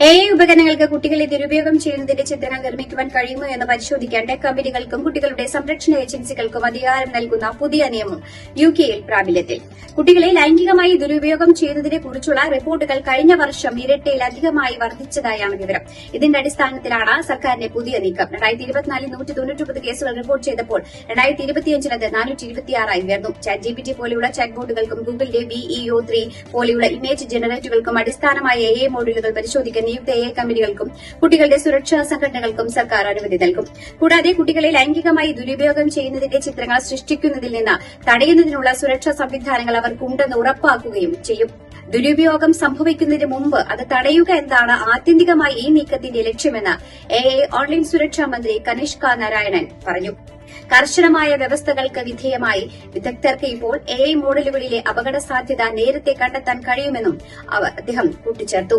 A I ഉപകരണങ്ങൾക്ക് കുട്ടികളെ ദുരുപയോഗം ചെയ്യുന്നതിന്റെ ചിത്രങ്ങൾ നിർമ്മിക്കുവാൻ കഴിയുമോ എന്ന് പരിശോധിക്കാൻ ടെക് കമ്പനികൾക്കും കുട്ടികളുടെ സംരക്ഷണ ഏജൻസികൾക്കും അധികാരം നൽകുന്ന പുതിയ നിയമം യു കെയിൽ പ്രാബല്യത്തിൽ. കുട്ടികളെ ലൈംഗികമായി ദുരുപയോഗം ചെയ്യുന്നതിനെ കുറിച്ചുള്ള റിപ്പോർട്ടുകൾ കഴിഞ്ഞ വർഷം ഇരട്ടയിലധികമായി വർദ്ധിച്ചതായാണ് വിവരം. ഇതിന്റെ അടിസ്ഥാനത്തിലാണ് സർക്കാരിന്റെ പുതിയ നീക്കം. രണ്ടായിരത്തി ഇരുപത്തിനാലിൽ നൂറ്റി തൊണ്ണൂറ്റൊമ്പത് കേസുകൾ റിപ്പോർട്ട് ചെയ്തപ്പോൾ രണ്ടായിരത്തി ഇരുപത്തിയഞ്ചിലത് നാനൂറ്റി ഇരുപത്തിയാറായി ഉയർന്നു. ചാറ്റ് ജി പി ടി പോലെയുള്ള ചാറ്റ് ബോർഡുകൾക്കും ഗൂഗിളിന്റെ ബിഇഒ ത്രീ പോലെയുള്ള ഇമേജ് ജനറേറ്ററുകൾക്കും അടിസ്ഥാനമായ എ മോഡലുകൾ പരിശോധിക്കാൻ നിയുക്ത എ കമ്പനികൾക്കും കുട്ടികളുടെ സുരക്ഷാ സംഘടനകൾക്കും സർക്കാർ അനുമതി നൽകും. കൂടാതെ കുട്ടികളെ ലൈംഗികമായി ദുരുപയോഗം ചെയ്യുന്നതിന്റെ ചിത്രങ്ങൾ സൃഷ്ടിക്കുന്നതിൽ നിന്ന് തടയുന്നതിനുള്ള സുരക്ഷാ സംവിധാനങ്ങൾ അവർക്കുണ്ടെന്ന് ഉറപ്പാക്കുകയും ചെയ്യും. ദുരുപയോഗം സംഭവിക്കുന്നതിന് മുമ്പ് അത് തടയുക എന്നതാണ് ആത്യന്തികമായി ഈ നീക്കത്തിന്റെ ലക്ഷ്യമെന്ന് എ ഓൺലൈൻ സുരക്ഷാ മന്ത്രി കനിഷ്ക നാരായണൻ പറഞ്ഞു. കർശനമായ വ്യവസ്ഥകൾക്ക് വിധേയമായി വിദഗ്ധർക്ക് ഇപ്പോൾ എ മോഡലുകളിലെ അപകട സാധ്യത നേരത്തെ കണ്ടെത്താൻ കഴിയുമെന്നും അദ്ദേഹം കൂട്ടിച്ചേർത്തു.